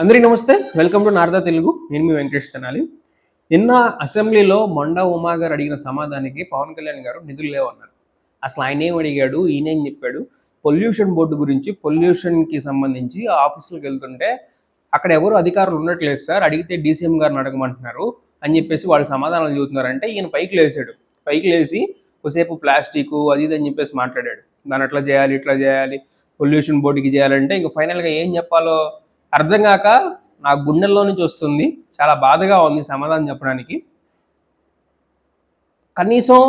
అందరికీ నమస్తే. Welcome to Narada Telugu. నేను మీ వెంకటేష్ తెనాలి. నిన్న అసెంబ్లీలో మొండా ఉమా గారు అడిగిన సమాధానానికి పవన్ కళ్యాణ్ గారు నిధులు లేవన్నారు. అసలు ఆయన ఏం అడిగాడు? ఈయనేం చెప్పాడు? పొల్యూషన్ బోర్డు గురించి పొల్యూషన్కి సంబంధించి ఆఫీసులకు వెళ్తుంటే అక్కడ ఎవరు అధికారులు ఉండట్లేదు సార్ అడిగితే డీసీఎం గారిని అడగమంటున్నారు అని చెప్పేసి వాళ్ళు సమాధానాలు చూస్తున్నారంటే ఈయన పైకి లేసాడు. పైకి లేచి కొసేపు ప్లాస్టిక్ అది ఇది అని చెప్పేసి మాట్లాడాడు. దాని అట్లా చేయాలి ఇట్లా చేయాలి పొల్యూషన్ బోర్డుకి చేయాలంటే ఇంక ఫైనల్గా ఏం చెప్పాలో అర్థం కాక నా గుండెల్లో నుంచి వస్తుంది. చాలా బాధగా ఉంది సమాధానం చెప్పడానికి. కనీసం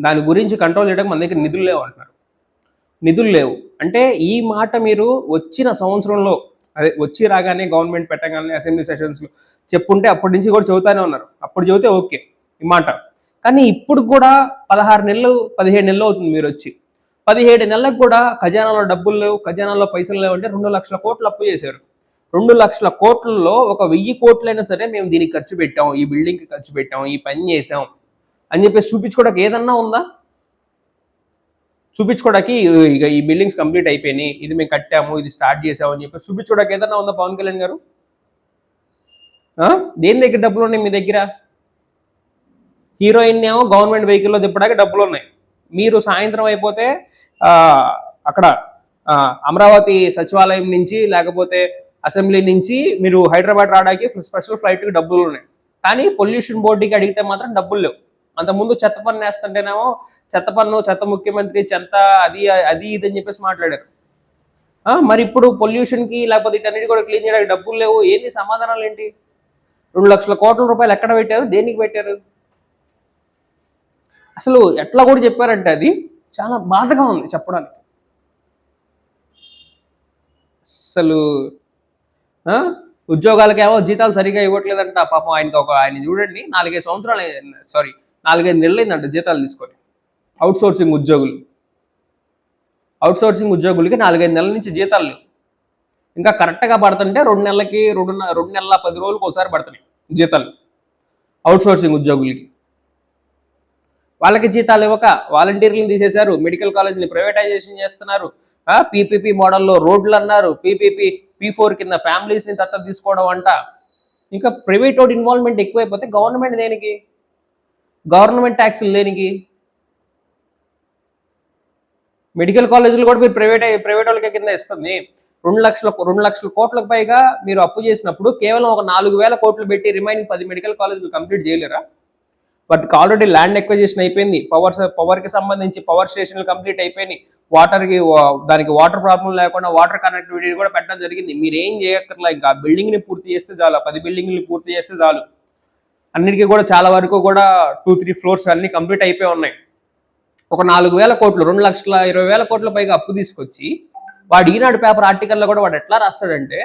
దాని గురించి కంట్రోల్ చేయడానికి మన దగ్గర నిధులు లేవు అంటున్నారు. నిధులు లేవు. అంటే ఈ మాట మీరు వచ్చిన సంవత్సరంలో అదే వచ్చి రాగానే గవర్నమెంట్ పెట్టగానే అసెంబ్లీ సెషన్స్లో చెప్పుంటే అప్పటి నుంచి కూడా చెబుతానే ఉన్నారు. అప్పుడు చెబితే ఓకే ఈ మాట. కానీ ఇప్పుడు కూడా పదహారు నెలలు పదిహేడు నెలలు అవుతుంది మీరు వచ్చి. పదిహేడు నెలలకు కూడా ఖజానాలో డబ్బులు లేవు ఖజానాలో పైసలు లేవు అంటే రెండు లక్షల కోట్లు అప్పు చేశారు. రెండు లక్షల కోట్లలో ఒక వెయ్యి కోట్లైనా సరే మేము దీనికి ఖర్చు పెట్టాం ఈ బిల్డింగ్కి ఖర్చు పెట్టాం ఈ పని చేసాం అని చెప్పేసి చూపించుకోవడానికి ఏదన్నా ఉందా? చూపించుకోవడానికి ఇక ఈ బిల్డింగ్స్ కంప్లీట్ అయిపోయినాయి ఇది మేము కట్టాము ఇది స్టార్ట్ చేసాము అని చెప్పి చూపించుకోవడానికి ఏదన్నా ఉందా పవన్ కళ్యాణ్ గారు? దేని దగ్గర డబ్బులు ఉన్నాయి మీ దగ్గర? హీరోయిన్ ఏమో గవర్నమెంట్ వెహికల్లో తిప్పడానికి డబ్బులు ఉన్నాయి. మీరు సాయంత్రం అయిపోతే అక్కడ అమరావతి సచివాలయం నుంచి లేకపోతే అసెంబ్లీ నుంచి మీరు హైదరాబాద్ రావడానికి స్పెషల్ ఫ్లైట్కి డబ్బులు ఉన్నాయి. కానీ పొల్యూషన్ బోర్డుకి అడిగితే మాత్రం డబ్బులు లేవు. అంతకుముందు చెత్త పన్ను వేస్తుంటేనేమో చెత్త పన్ను చెత్త ముఖ్యమంత్రి చెత్త అది అది ఇది అని చెప్పేసి మాట్లాడారు. మరి ఇప్పుడు పొల్యూషన్కి లేకపోతే ఇటన్నిటి కూడా క్లీన్ చేయడానికి డబ్బులు లేవు. ఏంది సమాధానాలు ఏంటి? రెండు లక్షల కోట్ల రూపాయలు ఎక్కడ పెట్టారు? దేనికి పెట్టారు? అసలు ఎట్లా కూడా చెప్పారంటే అది చాలా బాధగా ఉంది చెప్పడానికి. అసలు ఉద్యోగాలకేమో జీతాలు సరిగా ఇవ్వట్లేదంట. పాపం ఆయనకి ఒక ఆయన చూడండి నాలుగైదు సంవత్సరాలు సారీ నాలుగైదు నెలలు అయిందంట జీతాలు తీసుకొని. అవుట్ సోర్సింగ్ ఉద్యోగులు. అవుట్ సోర్సింగ్ ఉద్యోగులకి నాలుగైదు నెలల నుంచి జీతాలు లేవు. ఇంకా కరెక్ట్గా పడుతుంటే రెండు నెలలకి రెండు రెండు నెలల పది రోజులకు ఒకసారి పడుతున్నాయి జీతాలు. అవుట్ సోర్సింగ్ ఉద్యోగులకి. వాళ్ళకి జీతాలు ఇవ్వక వాలంటీర్లను తీసేశారు మెడికల్ కాలేజీని ప్రైవేటైజేషన్ చేస్తున్నారు. పీపీపీ మోడల్లో రోడ్లు అన్నారు. పీపీపీ పీ ఫోర్ కింద ఫ్యామిలీస్ని దత్తత తీసుకోవడం అంట. ఇంకా ప్రైవేట్ వాడి ఇన్వాల్వ్మెంట్ ఎక్కువైపోతే గవర్నమెంట్ దేనికి? గవర్నమెంట్ ట్యాక్సులు దేనికి? మెడికల్ కాలేజీలు కూడా మీరు ప్రైవేట్ ప్రైవేట్ వాళ్ళకి కింద ఇస్తుంది. రెండు లక్షల రెండు లక్షల కోట్లకు పైగా మీరు అప్పు చేసినప్పుడు కేవలం ఒక నాలుగు వేల కోట్లు పెట్టి రిమైనింగ్ పది మెడికల్ కాలేజీలు కంప్లీట్ చేయలేరా? వాటికి ఆల్రెడీ ల్యాండ్ ఎక్విజిషన్ అయిపోయింది. పవర్ పవర్కి సంబంధించి పవర్ స్టేషన్లు కంప్లీట్ అయిపోయినాయి. వాటర్కి దానికి వాటర్ ప్రాబ్లం లేకుండా వాటర్ కనెక్టివిటీ కూడా పెట్టడం జరిగింది. మీరు ఏం చేయక్కర్లా ఇంకా బిల్డింగ్ బిల్డింగ్ని పూర్తి చేస్తే చాలు పది బిల్డింగ్ని పూర్తి చేస్తే చాలు. అన్నిటికీ కూడా చాలా వరకు కూడా టూ త్రీ ఫ్లోర్స్ అన్ని కంప్లీట్ అయిపోయి ఉన్నాయి. ఒక నాలుగు వేల కోట్లు రెండు లక్షల ఇరవై వేల కోట్ల పైగా అప్పు తీసుకొచ్చి వాడు ఈనాడు పేపర్ ఆర్టికల్లో కూడా వాడు ఎట్లా రాస్తాడంటే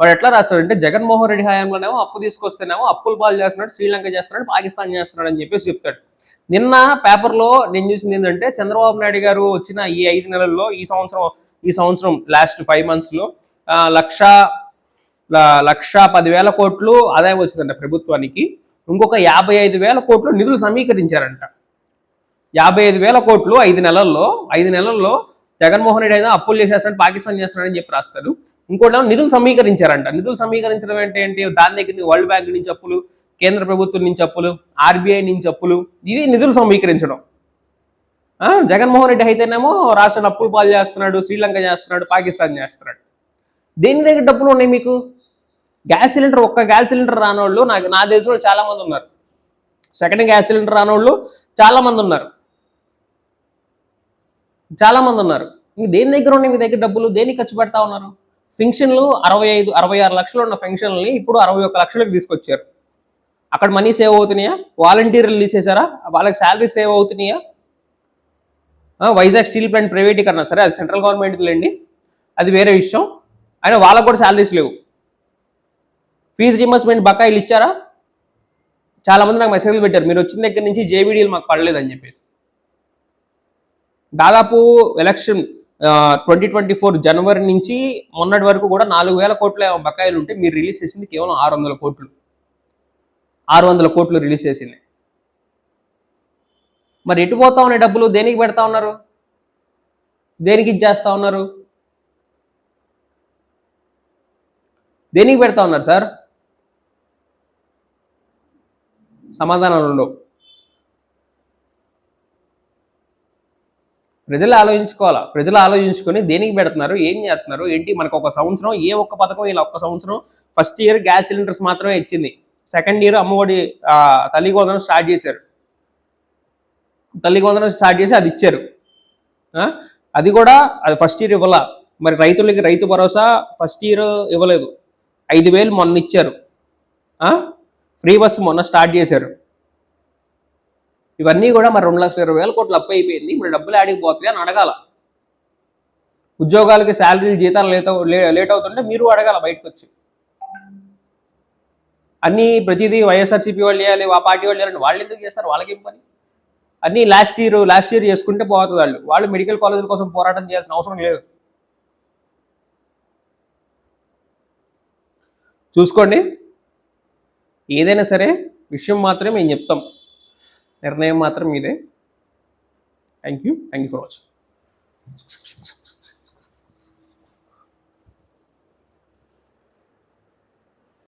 వాడు ఎట్లా రాస్తాడంటే జగన్మోహన్ రెడ్డి హయాంలోనేమో అప్పు తీసుకొస్తేనేమో అప్పులు పాలు చేస్తున్నాడు శ్రీలంక చేస్తున్నాడు పాకిస్తాన్ చేస్తున్నాడు అని చెప్పేసి చెప్తాడు. నిన్న పేపర్లో నేను చూసింది ఏంటంటే చంద్రబాబు నాయుడు గారు వచ్చిన ఈ ఐదు నెలల్లో ఈ సంవత్సరం ఈ సంవత్సరం లాస్ట్ ఫైవ్ మంత్స్లో లక్ష లక్ష పదివేల కోట్లు ఆదాయం వచ్చిందంట ప్రభుత్వానికి. ఇంకొక యాభై ఐదు వేల కోట్లు నిధులు సమీకరించారంట. యాభై ఐదు వేల కోట్లు ఐదు నెలల్లో ఐదు నెలల్లో జగన్మోహన్ రెడ్డి అయినా అప్పులు చేసేస్తాడు పాకిస్తాన్ చేస్తున్నాడని చెప్పి రాస్తాడు. ఇంకోటి ఏమో నిధులు సమీకరించారంట. నిధులు సమీకరించడం అంటే ఏంటి? దాని దగ్గర నుంచి వరల్డ్ బ్యాంక్ నుంచి అప్పులు కేంద్ర ప్రభుత్వం నుంచి అప్పులు ఆర్బీఐ నుంచి అప్పులు ఇది నిధులు సమీకరించడం. జగన్మోహన్ రెడ్డి అయితేనేమో రాష్ట్రాన్ని అప్పులు పాలు చేస్తున్నాడు శ్రీలంక చేస్తున్నాడు పాకిస్తాన్ చేస్తున్నాడు. దేని దగ్గర డబ్బులు ఉన్నాయి మీకు? గ్యాస్ సిలిండర్ ఒక్క గ్యాస్ సిలిండర్ రానోళ్ళు నాకు నా దేశంలో వాళ్ళు చాలా మంది ఉన్నారు. సెకండ్ గ్యాస్ సిలిండర్ రానోళ్ళు చాలా మంది ఉన్నారు. చాలా మంది ఉన్నారు. ఇంక దేని దగ్గర ఉన్నాయి మీ దగ్గర డబ్బులు? దేనికి ఖర్చు పెడతా ఉన్నారు? ఫంక్షన్లు అరవై ఐదు అరవై ఆరు లక్షలు ఉన్న ఫంక్షన్లని ఇప్పుడు అరవై ఒక్క లక్షలకు తీసుకొచ్చారు. అక్కడ మనీ సేవ్ అవుతున్నాయా? వాలంటీర్లు తీసేశారా? వాళ్ళకి శాలరీ సేవ్ అవుతున్నాయా? వైజాగ్ స్టీల్ ప్లాంట్ ప్రైవేటీకరణ. సరే అది సెంట్రల్ గవర్నమెంట్ లేండి. అది వేరే విషయం. అయినా వాళ్ళకు కూడా శాలరీస్ లేవు. ఫీజు రిమర్స్మెంట్ బకాయిలు ఇచ్చారా? చాలా మంది నాకు మెసేజ్లు పెట్టారు. మీరు వచ్చిన దగ్గర నుంచి జేబీడీలు మాకు పడలేదని చెప్పేసి. దాదాపు ఎలక్షన్ ట్వంటీ ట్వంటీ ఫోర్ జనవరి నుంచి మొన్నటి వరకు కూడా నాలుగు వేల కోట్ల బకాయిలు ఉంటే మీరు రిలీజ్ చేసింది కేవలం ఆరు వందల కోట్లు. ఆరు వందల కోట్లు రిలీజ్ చేసింది. మరి ఎటు పోతా ఉన్నాయి డబ్బులు? దేనికి పెడతా ఉన్నారు? దేనికి ఇచ్చేస్తా ఉన్నారు? దేనికి పెడతా ఉన్నారు సార్? సమాధానాలు ఉండవు. ప్రజలు ఆలోచించుకోవాలా? ప్రజలు ఆలోచించుకొని దేనికి పెడుతున్నారు? ఏం చేస్తున్నారు? ఏంటి? మనకు ఒక సంవత్సరం ఏ ఒక్క పథకం ఇలా ఒక్క సంవత్సరం ఫస్ట్ ఇయర్ గ్యాస్ సిలిండర్స్ మాత్రమే ఇచ్చింది. సెకండ్ ఇయర్ అమ్మఒడి ఆ, తల్లి వందనం స్టార్ట్ చేశారు. తల్లి వందనం స్టార్ట్ చేసి అది ఇచ్చారు. అది కూడా అది ఫస్ట్ ఇయర్ ఇవ్వాల? మరి రైతులకి రైతు భరోసా ఫస్ట్ ఇయర్ ఇవ్వలేదు. ఐదు వేలు మొన్న ఇచ్చారు. ఫ్రీ బస్ మొన్న స్టార్ట్ చేశారు. ఇవన్నీ కూడా మరి రెండు లక్షల ఇరవై వేల కోట్లు అప్పు అయిపోయింది. ఇప్పుడు డబ్బులు ఆడికి పోతాయి అని అడగాల. ఉద్యోగాలకి శాలరీలు జీతాలు లేట్ అవు- లేట్ అవుతుంటే మీరు అడగాల బయటకు వచ్చి అన్నీ ప్రతిదీ వైఎస్ఆర్సీపీ వాళ్ళు చేయాలి ఆ పార్టీ వాళ్ళు చేయాలని వాళ్ళు ఎందుకు చేస్తారు? వాళ్ళకి పని? అన్నీ లాస్ట్ ఇయర్ లాస్ట్ ఇయర్ చేసుకుంటే పోతుంది వాళ్ళు. వాళ్ళు మెడికల్ కాలేజీల కోసం పోరాటం చేయాల్సిన అవసరం లేదు. చూసుకోండి. ఏదైనా సరే విషయం మాత్రమే మేము చెప్తాం. నిర్ణయం మాత్రం మీదే thank you thank you for watching